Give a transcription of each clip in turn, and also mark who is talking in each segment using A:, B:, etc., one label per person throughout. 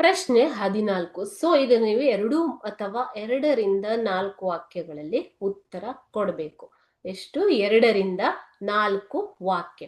A: ಪ್ರಶ್ನೆ ಹದಿನಾಲ್ಕು. ಸೊ ಇದು ನೀವು ಎರಡು ಅಥವಾ ಎರಡರಿಂದ ನಾಲ್ಕು ವಾಕ್ಯಗಳಲ್ಲಿ ಉತ್ತರ ಕೊಡಬೇಕು. ಎಷ್ಟು? ಎರಡರಿಂದ ನಾಲ್ಕು ವಾಕ್ಯ.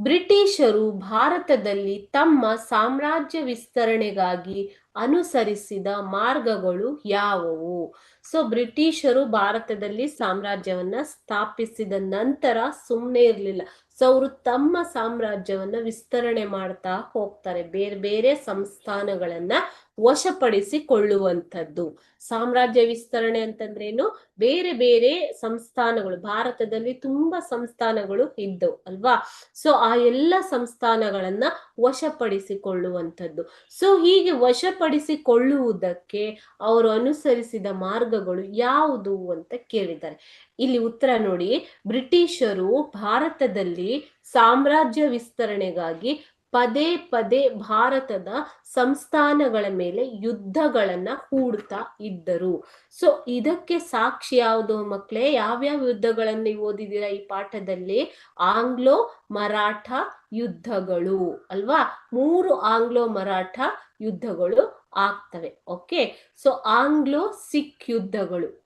A: ಬ್ರಿಟಿಷರು ಭಾರತದಲ್ಲಿ ತಮ್ಮ ಸಾಮ್ರಾಜ್ಯ ವಿಸ್ತರಣೆಗಾಗಿ ಅನುಸರಿಸಿದ ಮಾರ್ಗಗಳು ಯಾವುವು? ಸೊ ಬ್ರಿಟಿಷರು ಭಾರತದಲ್ಲಿ ಸಾಮ್ರಾಜ್ಯವನ್ನ ಸ್ಥಾಪಿಸಿದ ನಂತರ ಸುಮ್ಮನೆ ಇರಲಿಲ್ಲ. ಸೊ ಅವರು ತಮ್ಮ ಸಾಮ್ರಾಜ್ಯವನ್ನ ವಿಸ್ತರಣೆ ಮಾಡ್ತಾ ಹೋಗ್ತಾರೆ. ಬೇರೆ ಬೇರೆ ಸಂಸ್ಥಾನಗಳನ್ನ ವಶಪಡಿಸಿಕೊಳ್ಳುವಂಥದ್ದು. ಸಾಮ್ರಾಜ್ಯ ವಿಸ್ತರಣೆ ಅಂತಂದ್ರೇನು? ಬೇರೆ ಬೇರೆ ಸಂಸ್ಥಾನಗಳು, ಭಾರತದಲ್ಲಿ ತುಂಬಾ ಸಂಸ್ಥಾನಗಳು ಇದ್ದವು ಅಲ್ವಾ? ಸೊ ಆ ಎಲ್ಲ ಸಂಸ್ಥಾನಗಳನ್ನ ವಶಪಡಿಸಿಕೊಳ್ಳುವಂಥದ್ದು. ಸೊ ಹೀಗೆ ವಶಪಡಿಸಿಕೊಳ್ಳುವುದಕ್ಕೆ ಅವರು ಅನುಸರಿಸಿದ ಮಾರ್ಗಗಳು ಯಾವುದು ಅಂತ ಕೇಳಿದ್ದಾರೆ. ಇಲ್ಲಿ ಉತ್ತರ ನೋಡಿ. ಬ್ರಿಟಿಷರು ಭಾರತದಲ್ಲಿ ಸಾಮ್ರಾಜ್ಯ ವಿಸ್ತರಣೆಗಾಗಿ ಪದೇ ಪದೇ ಭಾರತದ ಸಂಸ್ಥಾನಗಳ ಮೇಲೆ ಯುದ್ಧಗಳನ್ನ ಹೂಡ್ತಾ ಇದ್ದರು. ಸೊ ಇದಕ್ಕೆ ಸಾಕ್ಷಿ ಯಾವುದು ಮಕ್ಕಳೇ ಯಾವ್ಯಾವ ಯುದ್ಧಗಳನ್ನ ನೀವು ಈ ಪಾಠದಲ್ಲಿ? ಆಂಗ್ಲೋ ಮರಾಠ ಯುದ್ಧಗಳು. ಅಲ್ವಾ? ಮೂರು ಆಂಗ್ಲೋ ಮರಾಠ ಯುದ್ಧಗಳು ಆಗ್ತವೆ. ಓಕೆ ಸೊ ಆಂಗ್ಲೋ ಸಿಖ್ ಯುದ್ಧಗಳು.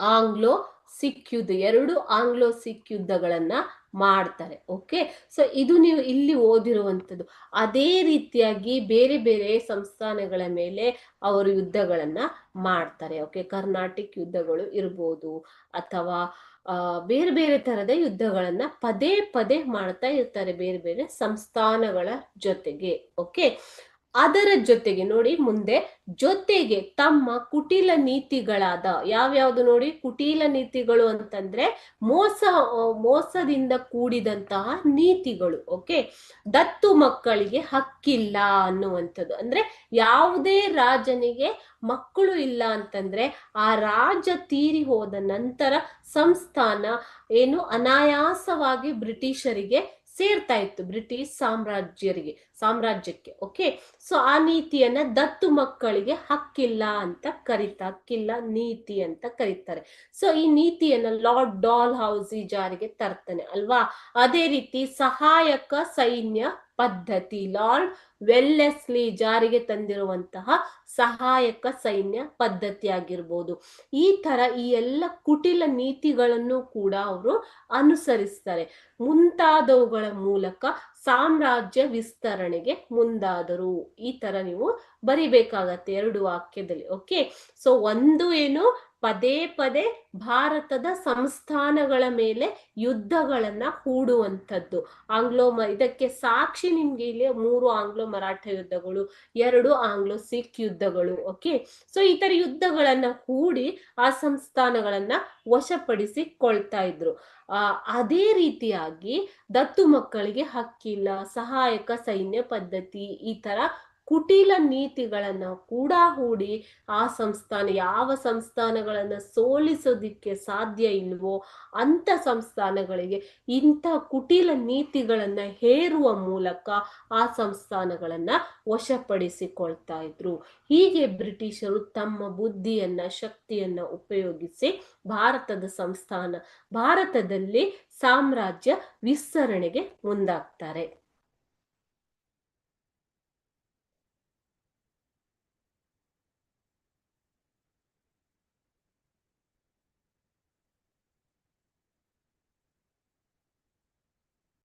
A: ಆಂಗ್ಲೋ ಸಿಖ್ ಯುದ್ಧ. ಎರಡು ಆಂಗ್ಲೋ ಸಿಖ್ ಯುದ್ಧಗಳನ್ನ ಮಾಡ್ತಾರೆ ಓಕೆ ಸೊ ಇದು ನೀವು ಇಲ್ಲಿ ಓದಿರುವಂಥದ್ದು. ಅದೇ ರೀತಿಯಾಗಿ ಬೇರೆ ಬೇರೆ ಸಂಸ್ಥಾನಗಳ ಮೇಲೆ ಅವರು ಯುದ್ಧಗಳನ್ನ ಮಾಡ್ತಾರೆ ಓಕೆ ಕರ್ನಾಟಿಕ್ ಯುದ್ಧಗಳು ಇರ್ಬೋದು, ಅಥವಾ ಬೇರೆ ಬೇರೆ ತರದ ಯುದ್ಧಗಳನ್ನ ಪದೇ ಪದೇ ಮಾಡ್ತಾ ಇರ್ತಾರೆ ಬೇರೆ ಬೇರೆ ಸಂಸ್ಥಾನಗಳ ಜೊತೆಗೆ ಓಕೆ ಅದರ ಜೊತೆಗೆ ನೋಡಿ ಮುಂದೆ ಜೊತೆಗೆ ತಮ್ಮ ಕುಟಿಲ ನೀತಿಗಳಾದ ಯಾವ್ಯಾವ್ದು ನೋಡಿ ಕುಟಿಲ ನೀತಿಗಳು ಅಂತಂದ್ರೆ ಮೋಸ, ಮೋಸದಿಂದ ಕೂಡಿದಂತಹ ನೀತಿಗಳು ಓಕೆ ದತ್ತು ಮಕ್ಕಳಿಗೆ ಹಕ್ಕಿಲ್ಲ ಅನ್ನುವಂಥದ್ದು. ಅಂದ್ರೆ ಯಾವುದೇ ರಾಜನಿಗೆ ಮಕ್ಕಳು ಇಲ್ಲ ಅಂತಂದ್ರೆ ಆ ರಾಜ ತೀರಿ ಹೋದ ನಂತರ ಸಂಸ್ಥಾನ ಏನು ಅನಾಯಾಸವಾಗಿ ಬ್ರಿಟಿಷರಿಗೆ ಸೇರ್ತಾ ಇತ್ತು ಬ್ರಿಟಿಷ್ ಸಾಮ್ರಾಜ್ಯರಿಗೆ, ಸಾಮ್ರಾಜ್ಯಕ್ಕೆ ಓಕೆ ಸೊ ಆ ನೀತಿಯನ್ನ ದತ್ತು ಮಕ್ಕಳಿಗೆ ಹಕ್ಕಿಲ್ಲ ಅಂತ ಕರಿತಾ, ಹಕ್ಕಿಲ್ಲ ನೀತಿ ಅಂತ ಕರೀತಾರೆ. ಸೊ ಈ ನೀತಿಯನ್ನ ಲಾರ್ಡ್ ಡಾಲ್ ಹೌಸಿ ಜಾರಿಗೆ ತರ್ತಾನೆ, ಅಲ್ವಾ? ಅದೇ ರೀತಿ ಸಹಾಯಕ ಸೈನ್ಯ ಪದ್ಧತಿ. ಲಾರ್ಡ್ ವೆಲ್ಲೆಸ್ಲಿ ಜಾರಿಗೆ ತಂದಿರುವಂತಹ ಸಹಾಯಕ ಸೈನ್ಯ ಪದ್ಧತಿ ಆಗಿರ್ಬೋದು ಈ ತರ ಈ ಎಲ್ಲ ಕುಟಿಲ ನೀತಿಗಳನ್ನು ಕೂಡ ಅವರು ಅನುಸರಿಸ್ತಾರೆ. ಮುಂತಾದವುಗಳ ಮೂಲಕ ಸಾಮ್ರಾಜ್ಯ ವಿಸ್ತರಣೆಗೆ ಮುಂದಾದರು. ಈ ತರ ನೀವು ಬರಿಬೇಕಾಗತ್ತೆ ಎರಡು ವಾಕ್ಯದಲ್ಲಿ ಓಕೆ ಸೊ ಒಂದು ಏನು? ಪದೇ ಪದೇ ಭಾರತದ ಸಂಸ್ಥಾನಗಳ ಮೇಲೆ ಯುದ್ಧಗಳನ್ನ ಹೂಡುವಂಥದ್ದು. ಆಂಗ್ಲೋ ಮ, ಇದಕ್ಕೆ ಸಾಕ್ಷಿ ನಿಮ್ಗೆ ಇಲ್ಲಿ ಮೂರು ಆಂಗ್ಲೋ ಮರಾಠ ಯುದ್ಧಗಳು, ಎರಡು ಆಂಗ್ಲೋ ಸಿಖ್ ಯುದ್ಧಗಳು ಓಕೆ ಸೊ ಈ ತರ ಯುದ್ಧಗಳನ್ನ ಹೂಡಿ ಆ ಸಂಸ್ಥಾನಗಳನ್ನ ವಶಪಡಿಸಿಕೊಳ್ತಾ ಇದ್ರು. ಅದೇ ರೀತಿಯಾಗಿ ದತ್ತು ಮಕ್ಕಳಿಗೆ ಹಕ್ಕಿಲ್ಲ, ಸಹಾಯಕ ಸೈನ್ಯ ಪದ್ಧತಿ ಈ ತರ ಕುಟಿಲ ನೀತಿಗಳನ್ನ ಕೂಡ ಹೂಡಿ ಆ ಸಂಸ್ಥಾನ ಯಾವ ಸಂಸ್ಥಾನಗಳನ್ನ ಸೋಲಿಸೋದಿಕ್ಕೆ ಸಾಧ್ಯ ಇಲ್ವೋ ಅಂತ ಸಂಸ್ಥಾನಗಳಿಗೆ ಇಂಥ ಕುಟಿಲ ನೀತಿಗಳನ್ನ ಹೇರುವ ಮೂಲಕ ಆ ಸಂಸ್ಥಾನಗಳನ್ನ ವಶಪಡಿಸಿಕೊಳ್ತಾ ಇದ್ರು. ಹೀಗೆ ಬ್ರಿಟಿಷರು ತಮ್ಮ ಬುದ್ಧಿಯನ್ನ, ಶಕ್ತಿಯನ್ನ ಉಪಯೋಗಿಸಿ ಭಾರತದ ಸಂಸ್ಥಾನ, ಭಾರತದಲ್ಲಿ ಸಾಮ್ರಾಜ್ಯ ವಿಸ್ತರಣೆಗೆ ಮುಂದಾಗ್ತಾರೆ.